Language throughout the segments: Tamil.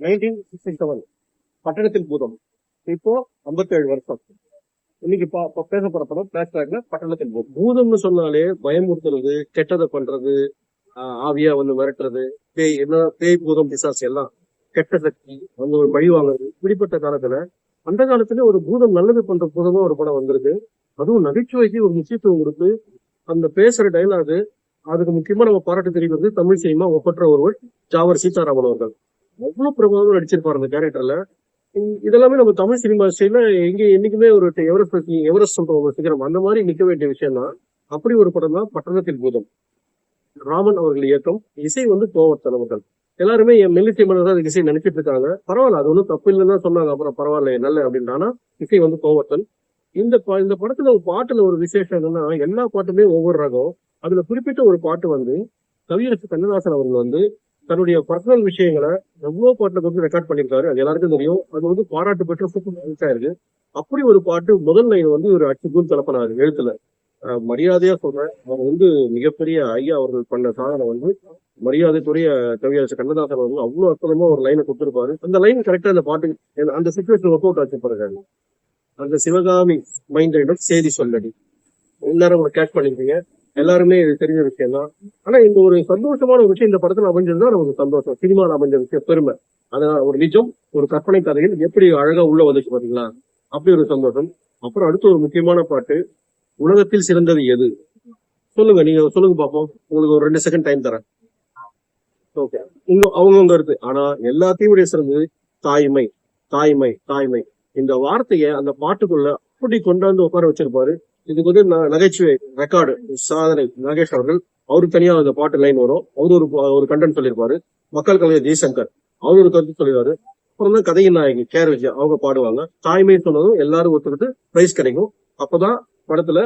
நைன்டீன் சிக்ஸ்டி செவன் பட்டணத்தில் பூதம் இப்போ 57 வருஷம் இன்னைக்கு பா- பேச போற படம் பேசுறாங்க பட்டணத்தில் பூதம் பூதம்னு சொன்னாலே பயமுறுத்துறது கெட்டதை பண்றது ஆஹ் ஆவியா வந்து மிரட்டுறது பேய் என்ன பேய் பூதம் பிசாசு எல்லாம் கெட்ட சக்தி வந்து ஒரு பழி வாங்குறது இப்படிப்பட்ட காலத்துல அந்த காலத்துல ஒரு பூதம் நல்லது பண்ற பூதமா ஒரு படம் வந்திருக்கு அதுவும் நகைச்சுவைக்கு ஒரு முக்கியத்துவம் கொடுத்து அந்த பேசுற டைலாகு அதுக்கு முக்கியமா நம்ம பாராட்டு தெரிவிக்கிறது தமிழ் சினிமா ஒப்பற்ற ஒருவர் ஜாவர் சீதாராமன் அவர்கள் அவ்வளவு பிரபலமா நடிச்சிருப்பாரு அந்த கேரக்டர்ல இதெல்லாமே நம்ம தமிழ் சினிமா ஸ்டைல எங்க என்னைக்குமே ஒரு எவரெஸ்ட் எவரெஸ்ட் சொல்றோம் ஒரு சிகரம் அந்த மாதிரி நிக்க வேண்டிய விஷயம் தான் அப்படி ஒரு படம் தான் பட்டணத்தில் பூதம். ராமன் அவர்கள் இயக்கம் இசை வந்து கோவர்த்தன் அவர்கள் எல்லாருமே என் மெல்லிசை மன்னர் தான் இசை நினைச்சிட்டு இருக்காங்க. பரவாயில்ல அது ஒன்றும் தப்பு இல்லைன்னு தான் சொன்னாங்க. அப்புறம் பரவாயில்ல நல்ல அப்படின்னா. இசை வந்து கோவர்த்தன். இந்த இந்த படத்துல ஒரு பாட்டுல ஒரு விசேஷம் என்னன்னா எல்லா பாட்டுமே ஒவ்வொரு ரகம். அதுல குறிப்பிட்ட ஒரு பாட்டு வந்து கவியரசு கண்ணதாசன் அவர்கள் வந்து தன்னுடைய பர்சனல் விஷயங்களை எவ்வளவு பாட்டுல வந்து ரெக்கார்ட் பண்ணியிருக்காரு அது எல்லாருக்கும் தெரியும். அது வந்து பாராட்டு பெற்ற சூப்பர் இருக்கு. அப்படி ஒரு பாட்டு முதல் லைன் வந்து ஒரு அச்சு கூல் கலப்பனாரு எழுத்துல. மரியாதையா சொல்றேன் அவர் வந்து மிகப்பெரிய ஐயா அவர்கள் பண்ண சாதனை வந்து மரியாதைக்குரிய கவியரசு கண்ணதாசன் அவர்கள் அவ்வளவு அற்புதமா ஒரு லைனை கொடுத்திருப்பாரு. அந்த லைன் கரெக்டா அந்த பாட்டு அந்த சுச்சுவேஷன் ஒர்க் அவுட் ஆச்சு பாருங்க. அந்த சிவகாமி மைண்டிடம் செய்தி சொல்லடி. எல்லாரும் உங்களை கேட்ச் பண்ணிருக்கீங்க எல்லாருமே இது தெரிஞ்ச விஷயம் தான் ஆனா இந்த ஒரு சந்தோஷமான ஒரு விஷயம் இந்த படத்துல அமைஞ்சதுதான் நமக்கு சந்தோஷம். சினிமாவில் அமைஞ்ச விஷயம் பெருமை. அதான் ஒரு நிஜம் ஒரு கற்பனை கதைகள் எப்படி அழகா உள்ள வந்துச்சு பாத்தீங்களா? அப்படி ஒரு சந்தோஷம். அப்புறம் அடுத்து ஒரு முக்கியமான பாட்டு உலகத்தில் சிறந்தது எது? சொல்லுங்க நீங்க சொல்லுங்க பாப்போம். உங்களுக்கு ஒரு ரெண்டு செகண்ட் டைம் தரேன். ஓகே இன்னும் அவங்கவுங்க கருத்து. ஆனா எல்லாத்தையும் விட சிறந்தது தாய்மை. தாய்மை தாய்மை. இந்த வார்த்தையை அந்த பாட்டுக்குள்ள அப்படி கொண்டாந்து உட்கார வச்சிருப்பாரு. இதுக்கு வந்து நகைச்சுவை ரெக்கார்டு சாதனை நாகேஷ் அவர்கள். அவருக்கு தனியா அந்த பாட்டு லைன் வரும். அவரு ஒரு ஒரு கண்டென்ட் சொல்லியிருப்பாரு. மக்கள் கலைஞர் ஜெய்சங்கர் அவர் ஒரு கருத்து சொல்லிடுவாரு அப்புறம் தான் கதையின் நாயகி கேர் விஜய் அவங்க பாடுவாங்க. தாய்மை சொன்னதும் எல்லாரும் ஒருத்தருக்கு பிரைஸ் கிடைக்கும். அப்பதான் படத்துல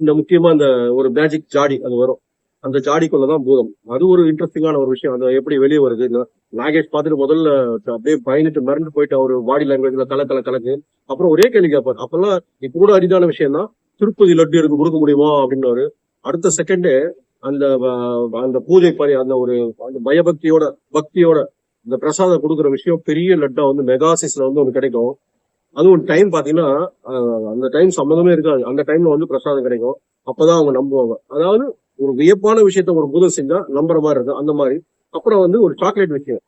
இந்த முக்கியமா இந்த ஒரு மேஜிக் ஜாடி அது வரும். அந்த ஜாடிக்குள்ளதான் பூதம். அது ஒரு இன்ட்ரெஸ்டிங்கான ஒரு விஷயம். அது எப்படி வெளியே வருது? இந்த நாகேஷ் பார்த்துட்டு முதல்ல அப்படியே பயந்துட்டு மிரண்டு போயிட்டு அவர் பாடி லாங்குவேஜ்ல கல கல கலக்கு. அப்புறம் ஒரே கேள்வி கேட்பாரு. அப்பெல்லாம் இப்ப கூட அரிதான விஷயம் தான் திருப்பதி லட்டு எனக்கு கொடுக்க முடியுமா? அப்படின்னாரு. அடுத்த செகண்டே அந்த அந்த பூஜை பணி அந்த ஒரு அந்த பயபக்தியோட பக்தியோட இந்த பிரசாதம் கொடுக்குற விஷயம் பெரிய லட்டா வந்து மெகா சைஸ்ல வந்து ஒன்று கிடைக்கும். அதுவும் டைம் பாத்தீங்கன்னா அந்த டைம் சம்மந்தமே இருக்காது. அந்த டைம்ல வந்து பிரசாதம் கிடைக்கும். அப்பதான் அவங்க நம்புவாங்க. அதாவது ஒரு வியப்பான விஷயத்த ஒரு பூதம் செஞ்சா நம்புற மாதிரி இருக்கும். அந்த மாதிரி. அப்புறம் வந்து ஒரு சாக்லேட் விஷயம்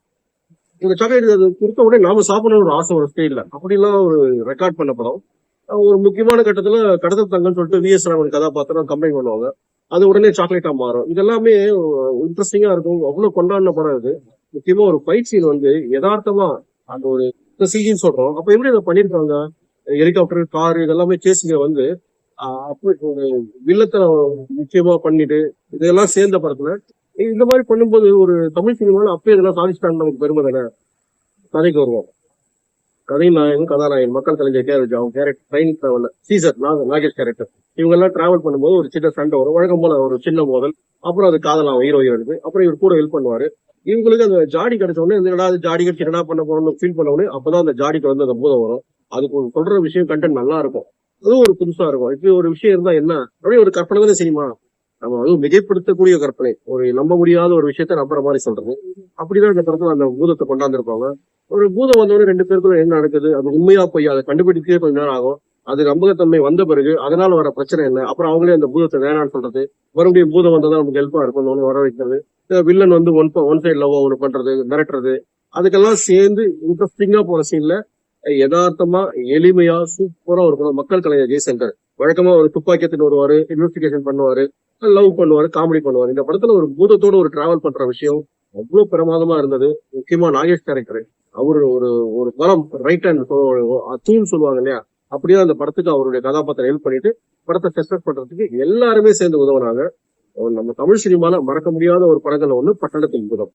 இந்த சாக்லேட் அது கொடுத்த உடனே நாம சாப்பிடணும் ஒரு ஆசை ஒரு ஸ்டைல அப்படிலாம் ஒரு ரெக்கார்ட் பண்ண படம். ஒரு முக்கியமான கட்டத்துல கடத்தல் தங்கன்னு சொல்லிட்டு விஎஸ் ராமன் கதாபாத்திரம் கம்பைன் பண்ணுவாங்க. அது உடனே சாக்லேட்டா மாறும். இதெல்லாமே இன்ட்ரெஸ்டிங்கா இருக்கும். அவ்வளவு கொண்டாடின படம் இது. முக்கியமா ஒரு ஃபைட் சீன் வந்து யதார்த்தமா அந்த ஒரு சிஜின்னு சொல்றோம். அப்ப எப்படி அதை பண்ணிருக்காங்க ஹெலிகாப்டர் கார் இதெல்லாமே சேசிங்க வந்து அப்படி ஒரு வில்லத்தை நிச்சயமா பண்ணிட்டு இதெல்லாம் சேர்ந்த படத்துல. இந்த மாதிரி பண்ணும்போது ஒரு தமிழ் சினிமாவில் அப்பயே இதெல்லாம் சாதிச்சிட்டாங்க நமக்கு பெருமை தானே? கதைக்கு வருவோம். கதை நாயகன் கதாநாயகன் மக்கள் தலைஞர் கேரட் அவங்க கேரக்டர் ட்ரெயின் டிராவல் சீசர் நாக நாகேஷ் கேரக்டர் இவங்க எல்லாம் டிராவல் பண்ணும்போது ஒரு சின்ன சண்டை வரும். வழக்கம் போல ஒரு சின்ன மோதல். அப்புறம் அது காதலாம் ஹீரோ ஹீரோனுக்கு அப்புறம் இவர் கூட ஹெல்ப் பண்ணுவாரு. இவங்களுக்கு அந்த ஜாடி கிடைச்ச உடனே என்னடா அது ஜாடி கிடைச்சு என்னடா பண்ண போறோம்னு ஃபீல் பண்ண உடனே அப்பதான் அந்த ஜாடிக்கு வந்து அந்த பூதம் வரும். அதுக்கு சொல்ற விஷயம் கண்டென்ட் நல்லா இருக்கும். அதுவும் ஒரு புதுசா இருக்கும். இப்படி ஒரு விஷயம் இருந்தா என்ன? அப்படியே ஒரு கற்பனை தானே சினிமா நம்ம அதுவும் மிகைப்படுத்தக்கூடிய கற்பனை. ஒரு நம்ப முடியாத ஒரு விஷயத்த நம்புற மாதிரி சொல்றது. அப்படிதான் இந்த படத்துல அந்த பூதத்தை கொண்டாந்துருப்பாங்க. ஒரு பூதம் வந்தவொடனே ரெண்டு பேருக்குள்ள என்ன நடக்குது? அது உண்மையா போய் அதை கண்டுபிடிக்கவே கொஞ்ச நேரம் ஆகும். அது நம்பகத்தன்மை வந்த பிறகு அதனால வர பிரச்சனை என்ன? அப்புறம் அவங்களே அந்த பூதத்தை வேணாம்னு சொல்றது. மறுபடியும் பூதம் வந்தா நமக்கு ஹெல்ப்பா இருக்கும் ஒன்று வர வைக்கிறது. வில்லன் வந்து ஒன் ஒன் சைட் லவ் ஒன்று பண்றது மிரட்டுறது. அதுக்கெல்லாம் சேர்ந்து இன்ட்ரெஸ்டிங்கா போற சீன்ல யதார்த்தமா எளிமையா சூப்பரா படம். மக்கள் கலைஞர் ஜெய்சங்கர். வழக்கமா ஒரு துப்பாக்கி வருவாரு இன்வெஸ்டிகேஷன் பண்ணுவாரு லவ் பண்ணுவாரு காமெடி பண்ணுவாரு. இந்த படத்துல ஒரு பூதத்தோட ஒரு டிராவல் பண்ற விஷயம் அவ்வளவு பிரமாதமா இருந்தது. முக்கியமா நாகேஷ் கேரக்டர். அவரு ஒரு ஒரு பலம் ரைட் ஹேண்ட் தூண் சொல்லுவாங்க இல்லையா? அப்படியே அந்த படத்துக்கு அவருடைய கதாபாத்திரம் ஹெல்ப் பண்ணிட்டு படத்தை சக்சஸ் பண்றதுக்கு எல்லாருமே சேர்ந்து உதவுனாங்க. நம்ம தமிழ் சினிமால மறக்க முடியாத ஒரு படங்கள் ஒண்ணு பட்டணத்தின் பூதம்.